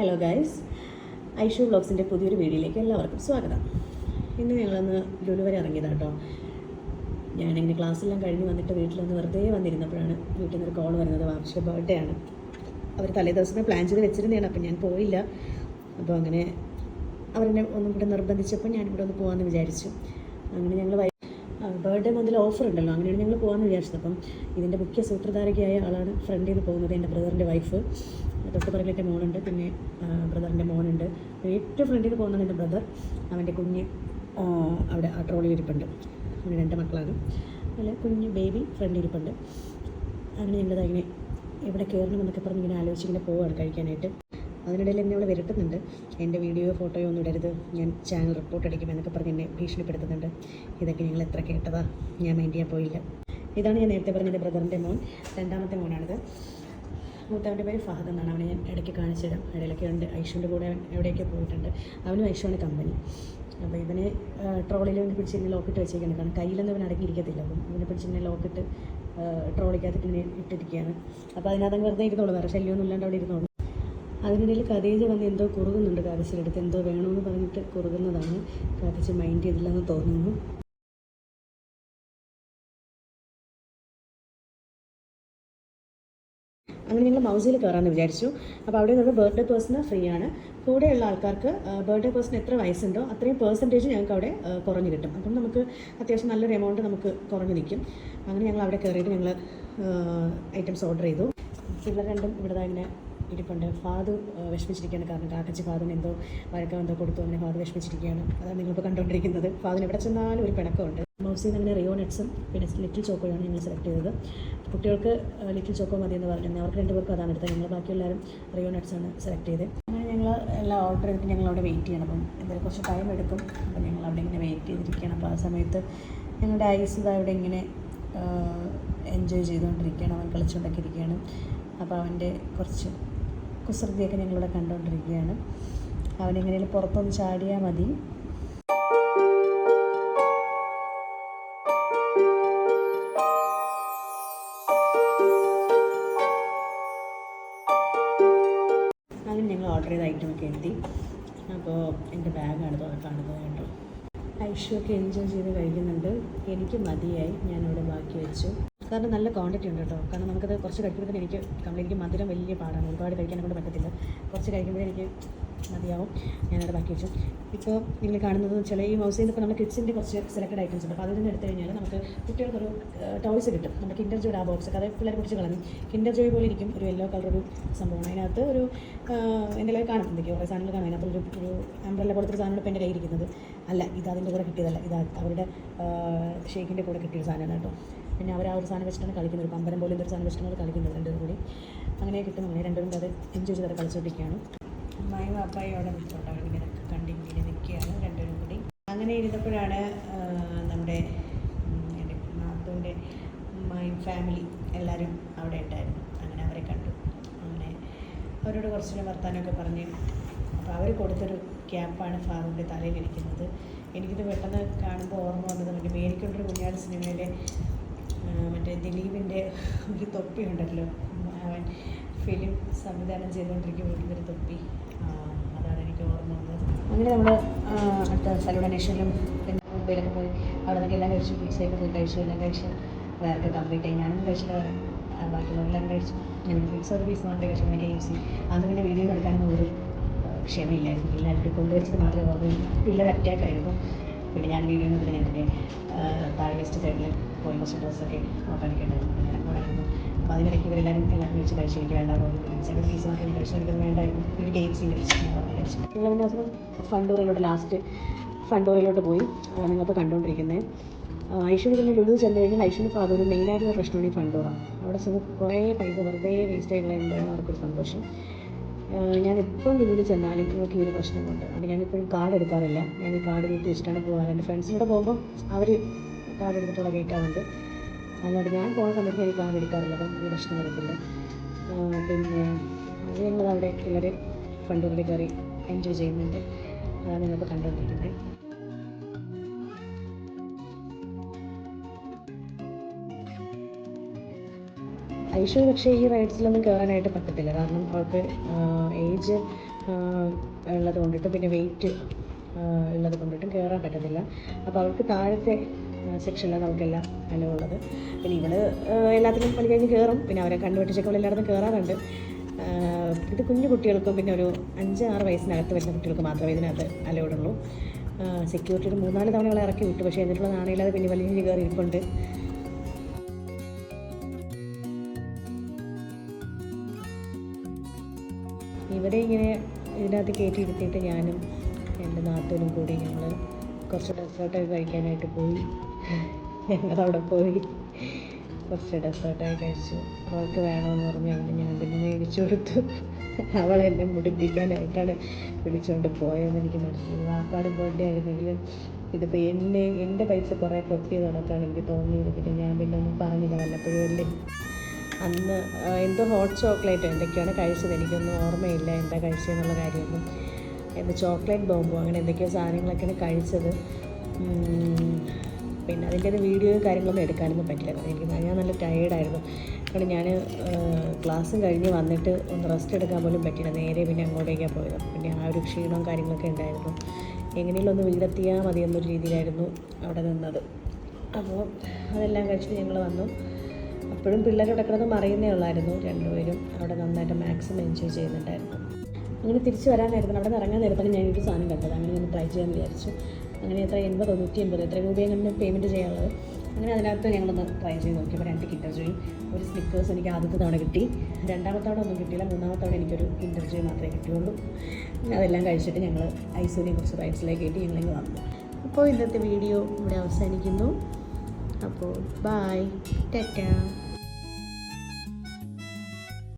Hello guys Aishu വ്ളോഗ്സിന്റെ പുതിയൊരു വീഡിയോയിലേക്ക് എല്ലാവർക്കും സ്വാഗതം. ഇന്ന് ഞങ്ങളൊന്ന് ലുലു വരെ ഇറങ്ങിയതാണ് കേട്ടോ ഞാനിങ്ങനെ ക്ലാസ്സെല്ലാം കഴിഞ്ഞ് വന്നിട്ട് വീട്ടിലൊന്ന് വെറുതെ വന്നിരുന്നപ്പോഴാണ് വീട്ടിൽ നിന്നൊരു കോൾ വരുന്നത്. വാർഷിക ബർത്ത്ഡേ ആണ്. അവർ തലേ ദിവസമേ പ്ലാൻ ചെയ്ത് വെച്ചിരുന്നതാണ് അപ്പം ഞാൻ പോയില്ല. അപ്പോൾ അങ്ങനെ അവരെന്നെ ഒന്നും കൂടെ നിർബന്ധിച്ചപ്പോൾ ഞാനിവിടെ ഒന്ന് പോകാമെന്ന് വിചാരിച്ചു. അങ്ങനെ ഞങ്ങൾ ബർത്ത്ഡേ മുതൽ ഓഫർ ഉണ്ടല്ലോ. അങ്ങനെയാണ് ഞങ്ങൾ പോകാമെന്ന് വിചാരിച്ചത്. അപ്പം ഇതിന്റെ മുഖ്യ സൂത്രധാരകയായ ആളാണ് ഫ്രണ്ടിൽ നിന്ന് പോകുന്നത് എന്റെ ബ്രദറിന്റെ വൈഫ് തൊട്ട് പുറകിലൊക്കെ മോനുണ്ട് പിന്നെ ബ്രദറിന്റെ മോനുണ്ട്. ഏറ്റവും ഫ്രണ്ടിൽ നിന്ന് പോകുന്നത് എന്റെ ബ്രദർ അവന്റെ കുഞ്ഞ് അവിടെ ആ ട്രോളിൽ ഇരിപ്പുണ്ട്. അങ്ങനെ രണ്ട് മക്കളാണ്. അതിൽ കുഞ്ഞ് ബേബി ഫ്രണ്ടിൽ ഇരിപ്പുണ്ട്. അങ്ങനെ ഞങ്ങളത് അങ്ങനെ എവിടെ കയറണമെന്നൊക്കെ പറഞ്ഞ് ഇങ്ങനെ ആലോചിച്ച് ഇങ്ങനെ പോവുകയാണ് കഴിക്കാനായിട്ട്. അതിനിടയിൽ എന്നെ അവൾ വിരട്ടുന്നുണ്ട്. എന്റെ വീഡിയോ ഫോട്ടോയോ ഒന്നും ഇടരുത്. ഞാൻ ചാനൽ റിപ്പോർട്ട് അടിക്കുമെന്നൊക്കെ പറഞ്ഞ് എന്നെ ഭീഷണിപ്പെടുത്തുന്നുണ്ട്. ഇതൊക്കെ ഞങ്ങൾ എത്ര കേട്ടതാ? ഞാൻ മൈൻഡ് ചെയ്യാൻ പോയില്ല. ഇതാണ് ഞാൻ നേരത്തെ പറഞ്ഞ എന്റെ ബ്രദറിന്റെ മോൻ. രണ്ടാമത്തെ മോനാണിത്. മൂത്തവന്റെ പേര് ഫഹദ് എന്നാണ് അവനെ ഞാൻ ഇടയ്ക്ക് കാണിച്ചു തരാം. ഇടയിലൊക്കെ ഉണ്ട്. ഐഷുവിന്റെ കൂടെ അവൻ എവിടെയൊക്കെ പോയിട്ടുണ്ട്. അവനും ഐഷുവാണ് കമ്പനി അപ്പോൾ ഇവനെ ട്രോളിൽ ഇവനെ പിടിച്ച് ഇങ്ങനെ ലോക്കിട്ട് വെച്ചേക്കാണ്. കാരണം കയ്യിലൊന്നും അവൻ അടങ്ങിയിരിക്കത്തില്ല. അപ്പം ഇവനെ പിടിച്ച് ഇങ്ങനെ ലോക്കിട്ട് ട്രോളിക്കകത്ത് ഇങ്ങനെ ഇട്ടിരിക്കുകയാണ് അപ്പോൾ അതിനകത്ത് വെറുതെ ഇരുന്നോളൂ. വേറെ ശല്യമൊന്നും ഇല്ലാണ്ട് അവിടെ ഇരുന്നോളൂ. അതിനിടയിൽ കഥേജ് വന്ന് എന്തോ കുറുകുന്നുണ്ട് കാതച്ചിന്റെ അടുത്ത് എന്തോ വേണമെന്ന് പറഞ്ഞിട്ട് കുറുകുന്നതാണ് കാതച്ച് മൈൻഡ് ചെയ്തില്ലെന്ന് തോന്നുന്നു. അങ്ങനെ ഞങ്ങൾ മൗസിൽ കയറാമെന്ന് വിചാരിച്ചു. അപ്പോൾ അവിടെ നിന്ന് ബർത്ത്ഡേ പേഴ്സണ് ഫ്രീ ആണ്. കൂടെയുള്ള ആൾക്കാർക്ക് ബർത്ത്ഡേ പേഴ്സൺ എത്ര വയസ്സുണ്ടോ അത്രയും പേഴ്സന്റേജ് ഞങ്ങൾക്ക് അവിടെ കുറഞ്ഞ് കിട്ടും. അപ്പം നമുക്ക് അത്യാവശ്യം നല്ലൊരു എമൗണ്ട് നമുക്ക് കുറഞ്ഞ് നിൽക്കും. അങ്ങനെ ഞങ്ങൾ അവിടെ കയറിയിട്ട് ഞങ്ങൾ ഐറ്റംസ് ഓർഡർ ചെയ്തു. പിള്ളേർ രണ്ടും ഇവിടെ ഇങ്ങനെ ഇരിപ്പുണ്ട്. ഫാദു വിഷമിച്ചിരിക്കുകയാണ്. കാരണം കാക്കച്ചി ഫാദിന് എന്തോ വഴക്കം എന്തോ കൊടുത്തു. അങ്ങനെ ഫാദ് വിഷമിച്ചിരിക്കുകയാണ്. അതാണ് നിങ്ങളിപ്പോൾ കണ്ടുകൊണ്ടിരിക്കുന്നത് ഫാദിന് എവിടെ ചെന്നാലും ഒരു പിണക്കമുണ്ട്. മൗസിൽ അങ്ങനെ റിയോ നട്ട്സും പിന്നെ ലിറ്റിൽ ചോക്കോയാണ് ഞങ്ങൾ സെലക്ട് ചെയ്തത്. കുട്ടികൾക്ക് ലിറ്റിൽ ചോക്കോ മതി എന്ന് പറഞ്ഞിരുന്നു അവർക്ക് രണ്ട് രണ്ടുപേർക്കും അതാണ് എടുത്തത്. ഞങ്ങൾ ബാക്കി എല്ലാവരും റിയോ നട്ട്സാണ് സെലക്ട് ചെയ്തത് അങ്ങനെ ഞങ്ങൾ എല്ലാം ഓർഡർ ചെയ്തിട്ട് ഞങ്ങൾ അവിടെ വെയിറ്റ് ചെയ്യണം. അപ്പം എന്തായാലും കുറച്ച് ടൈം എടുക്കും. അപ്പം ഞങ്ങൾ അവിടെ ഇങ്ങനെ വെയിറ്റ് ചെയ്തിരിക്കുകയാണ്. അപ്പോൾ ആ സമയത്ത് ഞങ്ങളുടെ ഐസ് ഇത് അവിടെ ഇങ്ങനെ എൻജോയ് ചെയ്തുകൊണ്ടിരിക്കുകയാണ്. അവൻ കളിച്ചുകൊണ്ടൊക്കെ ഇരിക്കുകയാണ്. അപ്പോൾ അവന്റെ കുറച്ച് കുസൃതിയൊക്കെ ഞങ്ങളിവിടെ കണ്ടുകൊണ്ടിരിക്കുകയാണ് അവനെങ്ങനെയും പുറത്തൊന്ന് ചാടിയാൽ മതി. അങ്ങനെ ഞങ്ങൾ ഓർഡർ ചെയ്ത ഐറ്റമൊക്കെ എത്തി. അപ്പോൾ എന്റെ ബാഗാണ് കാണുന്നത് കേട്ടോ ഐഷൊക്കെ എൻജോയ് ചെയ്ത് കഴിക്കുന്നുണ്ട്. എനിക്ക് മതിയായി. ഞാനിവിടെ ബാക്കി വെച്ചു. കാരണം നല്ല ക്വാണ്ടിറ്റി ഉണ്ട് കേട്ടോ. കാരണം നമുക്കത് കുറച്ച് കഴിക്കുമ്പോഴത്തേക്കും എനിക്ക് കംപ്ലീറ്റ് മധുരം വലിയ പാടാണ്. ഒരുപാട് കഴിക്കാനെ കൊണ്ട് പറ്റത്തില്ല. കുറച്ച് കഴിക്കുമ്പോഴേ എനിക്ക് മതിയാവും. ഞാനവിടെ ബാക്കി വെച്ചു. ഇപ്പോൾ നിങ്ങൾ കാണുന്നത് വെച്ചാൽ ഈ മൗസിൽ നിന്ന് ഇപ്പോൾ നമ്മൾ കിഡ്സിന്റെ കുറച്ച് സെലക്ടഡ് ഐറ്റംസ് ഉണ്ട്. അപ്പോൾ അതിൽ നിന്ന് എടുത്തു കഴിഞ്ഞാൽ നമുക്ക് കുട്ടികൾക്കൊരു ടോയ്സ് കിട്ടും. നമ്മുടെ കിൻഡർ ജോയുടെ ആ ബോക്സ് അത് പിള്ളേർ കുറിച്ച് കളഞ്ഞു കിൻഡർ ജോയ് പോലെ ഇരിക്കും. ഒരു യെല്ലോ കളർ ഒരു സംഭവമാണ്. അതിനകത്ത് ഒരു എന്റെ കയ്യിൽ കാണും. എന്തൊക്കെയോ കുറേ സാധനങ്ങൾ കാണാം. അതിനകത്ത് ഒരു ഒരു അംബ്രല്ല പോലത്തെ ഒരു സാധനം ഇപ്പോൾ എന്റെ കയ്യിൽ ഇരിക്കുന്നത്. അല്ല ഇത് അതിന്റെ കൂടെ കിട്ടിയതല്ല. ഇത് അവരുടെ ഷേക്കിന്റെ കൂടെ കിട്ടിയ സാധനമാണ് കേട്ടോ. പിന്നെ അവർ ആ ഒരു സാധനം വെച്ചിട്ടാണ് കളിക്കുന്നത്. ഒരു പമ്പരം പോലെ ഒരു സാധനം വെച്ചിട്ടാണ് കളിക്കുന്നത് രണ്ടുപേരും കൂടി. അങ്ങനെ കിട്ടും. അങ്ങനെ രണ്ടുപേരും അത് എൻജോയ് ചെയ്ത് കളിച്ചുകൊണ്ടിരിക്കുകയാണ് അമ്മായും അപ്പായും അവിടെ നിൽക്കുന്നുണ്ടാവും ഇങ്ങനെ കണ്ടിങ്ങനെ നിൽക്കുകയാണ് രണ്ടുപേരും കൂടി. അങ്ങനെ ഇരുന്നപ്പോഴാണ് നമ്മുടെ എന്റെ നാത്തൂന്റെ അമ്മായും ഫാമിലി എല്ലാവരും അവിടെ ഉണ്ടായിരുന്നു. അങ്ങനെ അവരെ കണ്ടു. അങ്ങനെ അവരോട് കുറച്ചുകൂടെ വർത്താനമൊക്കെ പറഞ്ഞ്. അപ്പോൾ അവർ കൊടുത്തൊരു ക്യാപ്പാണ് ഫാദറിന്റെ തലയിലിരിക്കുന്നത് എനിക്കിത് പെട്ടെന്ന് കാണുമ്പോൾ ഓർമ്മ വന്നത് മറ്റേ മേരിക്കൊണ്ടൊരു കുഞ്ഞാട് സിനിമയിലെ മറ്റേ ദിലീപിന്റെ ഒരു തൊപ്പി ഉണ്ടല്ലോ അവൻ ഫിലിം സംവിധാനം ചെയ്തുകൊണ്ടിരിക്കുമ്പോൾ ഒരു തൊപ്പി അതാണ് എനിക്ക് ഓർമ്മ വന്നത്. അങ്ങനെ നമ്മൾ അടുത്ത സലുഡനേഷനിലും പിന്നെ മുംബൈയിലൊക്കെ പോയി അവിടെ നിന്നൊക്കെ എല്ലാം കഴിച്ചു പിസയൊക്കെ പോയി കഴിച്ചു എല്ലാം കഴിച്ച്. വേറെ കംപ്ലീറ്റ് ആയി. ഞാനും ആ, ബാക്കിയുള്ളവരെല്ലാം കഴിച്ചു. ഞാൻ സർവീസ് മാത്രമേ കഴിച്ചു പിന്നെ കെ എഫ് സി അന്ന് പിന്നെ വീഡിയോ എടുക്കാനൊന്നും ഒരു ക്ഷമയില്ലായിരുന്നു. എല്ലാവരും കൊണ്ടുവച്ചത് മാത്രമേ ഓർമ്മയുള്ളൂ പിള്ളേർ അറ്റാക്ക് ആയിരുന്നു. പിന്നെ ഞാൻ വീഡിയോ ഞാൻ എന്റെ താഴെ വെസ്റ്റ് സൈഡിൽ പോയി കുറച്ച് ഡ്രസ്സൊക്കെ അങ്ങനെ ഉണ്ടായിരുന്നു. അപ്പോൾ അതിനിടയ്ക്ക് ഇവരെല്ലാവരും എല്ലാം കഴിച്ച് കഴിച്ചു എനിക്ക് വേണ്ട ചില പീസ് മാത്രമേ കഴിച്ചു എനിക്കത് വേണ്ടായിരുന്നു ഒരു കെ സീൻ സി കഴിച്ചു ഞങ്ങൾ പിന്നെ ദിവസം ഫണ്ടൂറിലോട്ട് ലാസ്റ്റ് ഫണ്ടൂറിലോട്ട് പോയി. അതാണ് നിങ്ങളിപ്പോൾ കണ്ടുകൊണ്ടിരിക്കുന്നത് ഐശ്വര്യ തന്നെ ലുലു ചെന്ന് കഴിഞ്ഞാൽ ഐശ്വര്യ ഫാദർ ഒരു മെയിനായിട്ടുള്ള പ്രശ്നമാണ് ഈ ഫണ്ടോറ അവിടെ ചെന്ന് കുറേ പൈസ വെറുതെ വേസ്റ്റ് ആയിട്ടുള്ള അവർക്കൊരു സന്തോഷം. ഞാൻ എപ്പോഴും ലുലുവിൽ ചെന്നാലും എനിക്ക് ഈ ഒരു പ്രശ്നമുണ്ട് അതുകൊണ്ട് ഞാനിപ്പോഴും കാർഡ് എടുക്കാറില്ല. ഞാൻ ഈ കാർഡ് വീട്ടിൽ ഇഷ്ടമാണ് പോകാറ് എന്റെ ഫ്രണ്ട്സിനോട് പോകുമ്പോൾ അവർ കാർഡ് എടുത്തിട്ടുള്ള കയറ്റാറുണ്ട് അതുകൊണ്ട് ഞാൻ പോകുന്ന സമയത്ത് ഞാൻ കാർഡ് എടുക്കാറില്ല അപ്പം ഒരു പ്രശ്നം വരത്തില്ല പിന്നെ ഞങ്ങൾ അവിടെ പിള്ളേർ ഫണ്ടുകളിൽ കയറി എൻജോയ് ചെയ്യുന്നുണ്ട്. അതാണ് ഞങ്ങളിപ്പോൾ കണ്ടുകൊണ്ടിരിക്കുന്നത്. ഐഷു പക്ഷേ ഈ റൈഡ്സിലൊന്നും കയറാനായിട്ട് പറ്റത്തില്ല. കാരണം അവൾക്ക് ഏജ് ഉള്ളത് കൊണ്ടിട്ടും പിന്നെ വെയിറ്റ് ഉള്ളത് കൊണ്ടിട്ടും കയറാൻ പറ്റത്തില്ല. അപ്പോൾ അവൾക്ക് താഴത്തെ സെക്ഷനിലാണ് നമുക്കെല്ലാം അലോ പിന്നെ ഇവൾ എല്ലാത്തിനും പണി കഴിഞ്ഞ് കയറും പിന്നെ അവരെ കണ്ടുപിടിച്ചൊക്കെ എല്ലായിടത്തും കയറാറുണ്ട് ഇത് കുഞ്ഞു കുട്ടികൾക്കും പിന്നെ ഒരു അഞ്ച് ആറ് വയസ്സിനകത്ത് വരുന്ന കുട്ടികൾക്ക് മാത്രമേ ഇതിനകത്ത് അലവിടുള്ളൂ സെക്യൂരിറ്റി ഒരു മൂന്നാൽ തവണ അവളെ ഇറക്കി വിട്ടു. പക്ഷേ എന്നിട്ടുള്ള നാണയില്ലാതെ പിന്നെ വലിയ കയറി ഇരിപ്പുണ്ട് ഇവരെ ഇങ്ങനെ ഇതിനകത്ത് കയറ്റി ഇരുത്തിയിട്ട് ഞാനും എന്റെ നാത്തൂനും കൂടി ഞങ്ങൾ കുറച്ച് ഡെസേർട്ടൊക്കെ കഴിക്കാനായിട്ട് പോയി. ഞങ്ങളവിടെ പോയി. കുറച്ച് ഡെസേർട്ടൊക്കെ കഴിച്ചു. അവൾക്ക് വേണമെന്ന് പറഞ്ഞു. അങ്ങനെ ഞാൻ പിന്നെ മേടിച്ചു കൊടുത്തു. അവൾ എന്നെ മുടിപ്പിക്കാനായിട്ടാണ് വിളിച്ചുകൊണ്ട് പോയതെന്ന് എനിക്ക് മനസ്സിലായി. വാപ്പാട് ബർത്ത്ഡേ ആയിരുന്നെങ്കിലും ഇതിപ്പോൾ എന്നെ എന്റെ പൈസ കുറേ പൊത്തിയ കണക്കാണ് എനിക്ക് തോന്നിയത്. പിന്നെ ഞാൻ പിന്നെ ഒന്നും പറഞ്ഞില്ല. വല്ലപ്പോഴും അല്ലേ? അന്ന് എന്തോ ഹോട്ട് ചോക്ലേറ്റ് എന്തൊക്കെയാണ് കഴിച്ചത്? എനിക്കൊന്നും ഓർമ്മയില്ല എന്താ കഴിച്ചതെന്നുള്ള കാര്യമൊന്നും. എന്താ ചോക്ലേറ്റ് ബോംബോ അങ്ങനെ എന്തൊക്കെയോ സാധനങ്ങളൊക്കെയാണ് കഴിച്ചത്. അതിന്റെ ഒരു വീഡിയോയും കാര്യങ്ങളൊന്നും എടുക്കാനൊന്നും പറ്റില്ല. കാരണം എനിക്ക് ഞാൻ നല്ല ടയേർഡായിരുന്നു കാരണം ഞാൻ ക്ലാസ് കഴിഞ്ഞ് വന്നിട്ട് ഒന്ന് റെസ്റ്റ് എടുക്കാൻ പോലും പറ്റില്ല നേരെ പിന്നെ അങ്ങോട്ടേക്കാണ് പോയത്. പിന്നെ ആ ഒരു ക്ഷീണവും കാര്യങ്ങളൊക്കെ ഉണ്ടായിരുന്നു. എങ്ങനെയെങ്കിലും ഒന്ന് വീടെത്തിയാൽ മതി എന്നൊരു രീതിയിലായിരുന്നു അവിടെ നിന്നത്. അപ്പോൾ അതെല്ലാം കഴിച്ചിട്ട് ഞങ്ങൾ വന്നു. അപ്പോഴും പിള്ളേർ ഇവിടെ കിടന്ന് മറിയുന്നേ ഉള്ളായിരുന്നു. രണ്ടുപേരും അവിടെ നന്നായിട്ട് മാക്സിമം എൻജോയ് ചെയ്യുന്നുണ്ടായിരുന്നു. അങ്ങനെ തിരിച്ച് വരാൻ നേരത്തിന് അവിടെ നിന്ന് ഇറങ്ങാൻ നേരത്താണ് ഞാൻ ഒരു സാധനം കണ്ടത്. അങ്ങനെ ഞാൻ ട്രൈ ചെയ്യാൻ വിചാരിച്ചു. അങ്ങനെ എത്ര എൺപതോ നൂറ്റി എൺപതോ എത്ര രൂപയാണ് നമ്മൾ പേയ്മെന്റ് ചെയ്യാനുള്ളത്. അങ്ങനെ അതിനകത്ത് ഞങ്ങളൊന്ന് ട്രൈ ചെയ്ത് നോക്കിയപ്പോൾ രണ്ട് കിൻഡർ ജോയും ഒരു സ്നിക്കേഴ്സ് എനിക്ക് ആദ്യത്തെ തവണ കിട്ടി. രണ്ടാമത്തെ തവണ ഒന്നും കിട്ടിയില്ല. മൂന്നാമത്തെ തവണ എനിക്കൊരു കിൻഡർ ജോയ് മാത്രമേ കിട്ടിയുള്ളൂ. അതെല്ലാം കഴിച്ചിട്ട് ഞങ്ങൾ ഐസൂരിനെ കുറച്ച് റൈഡ്സിലേക്ക് കയറ്റി ഞങ്ങളിങ്ങ് വന്നു. അപ്പോൾ ഇന്നത്തെ വീഡിയോ ഇവിടെ അവസാനിക്കുന്നു. അപ്പോൾ ബായ് ടാറ്റാ